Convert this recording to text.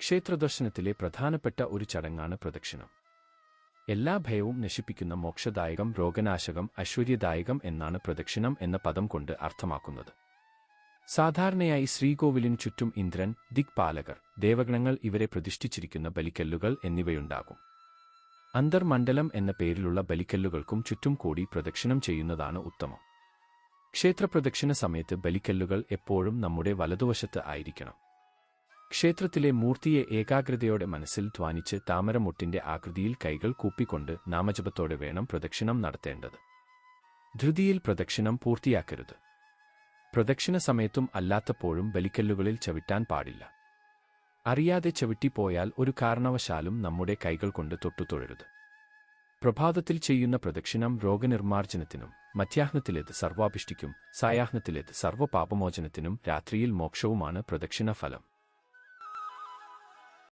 ക്ഷേത്രദർശനത്തിലെ പ്രധാനപ്പെട്ട ഒരു ചടങ്ങാണ് പ്രദക്ഷിണം. എല്ലാ ഭയവും നശിപ്പിക്കുന്ന മോക്ഷദായകം രോഗനാശകം ഐശ്വര്യദായകം എന്നാണ് പ്രദക്ഷിണം എന്ന പദം കൊണ്ട് അർത്ഥമാക്കുന്നത്. സാധാരണയായി ശ്രീകോവിലിനു ചുറ്റും ഇന്ദ്രൻ ദിക്പാലകർ ദേവഗണങ്ങൾ ഇവരെ പ്രതിഷ്ഠിച്ചിരിക്കുന്ന ബലിക്കല്ലുകൾ എന്നിവയുണ്ടാകും. അന്തർമണ്ഡലം എന്ന പേരിലുള്ള ബലിക്കല്ലുകൾക്കും ചുറ്റും കൂടി പ്രദക്ഷിണം ചെയ്യുന്നതാണ് ഉത്തമം. ക്ഷേത്രപ്രദക്ഷിണ സമയത്ത് ബലിക്കല്ലുകൾ എപ്പോഴും നമ്മുടെ വലതുവശത്ത് ആയിരിക്കണം. ക്ഷേത്രത്തിലെ മൂർത്തിയെ ഏകാഗ്രതയോടെ മനസ്സിൽ ധ്വാനിച്ച് താമരമുട്ടിന്റെ ആകൃതിയിൽ കൈകൾ കൂപ്പിക്കൊണ്ട് നാമജപത്തോടെ വേണം പ്രദക്ഷിണം നടത്തേണ്ടത്. ധൃതിയിൽ പ്രദക്ഷിണം പൂർത്തിയാക്കരുത്. പ്രദക്ഷിണ സമയത്തും അല്ലാത്തപ്പോഴും ബലിക്കല്ലുകളിൽ ചവിട്ടാൻ പാടില്ല. അറിയാതെ ചവിട്ടിപ്പോയാൽ ഒരു കാരണവശാലും നമ്മുടെ കൈകൾ കൊണ്ട് തൊട്ടുതൊഴരുത്. പ്രഭാതത്തിൽ ചെയ്യുന്ന പ്രദക്ഷിണം രോഗനിർമാർജനത്തിനും മധ്യാഹ്നത്തിലേത് സർവാഭിഷ്ടിക്കും സായാഹ്നത്തിലേത് സർവപാപമോചനത്തിനും രാത്രിയിൽ മോക്ഷവുമാണ് പ്രദക്ഷിണ ഫലം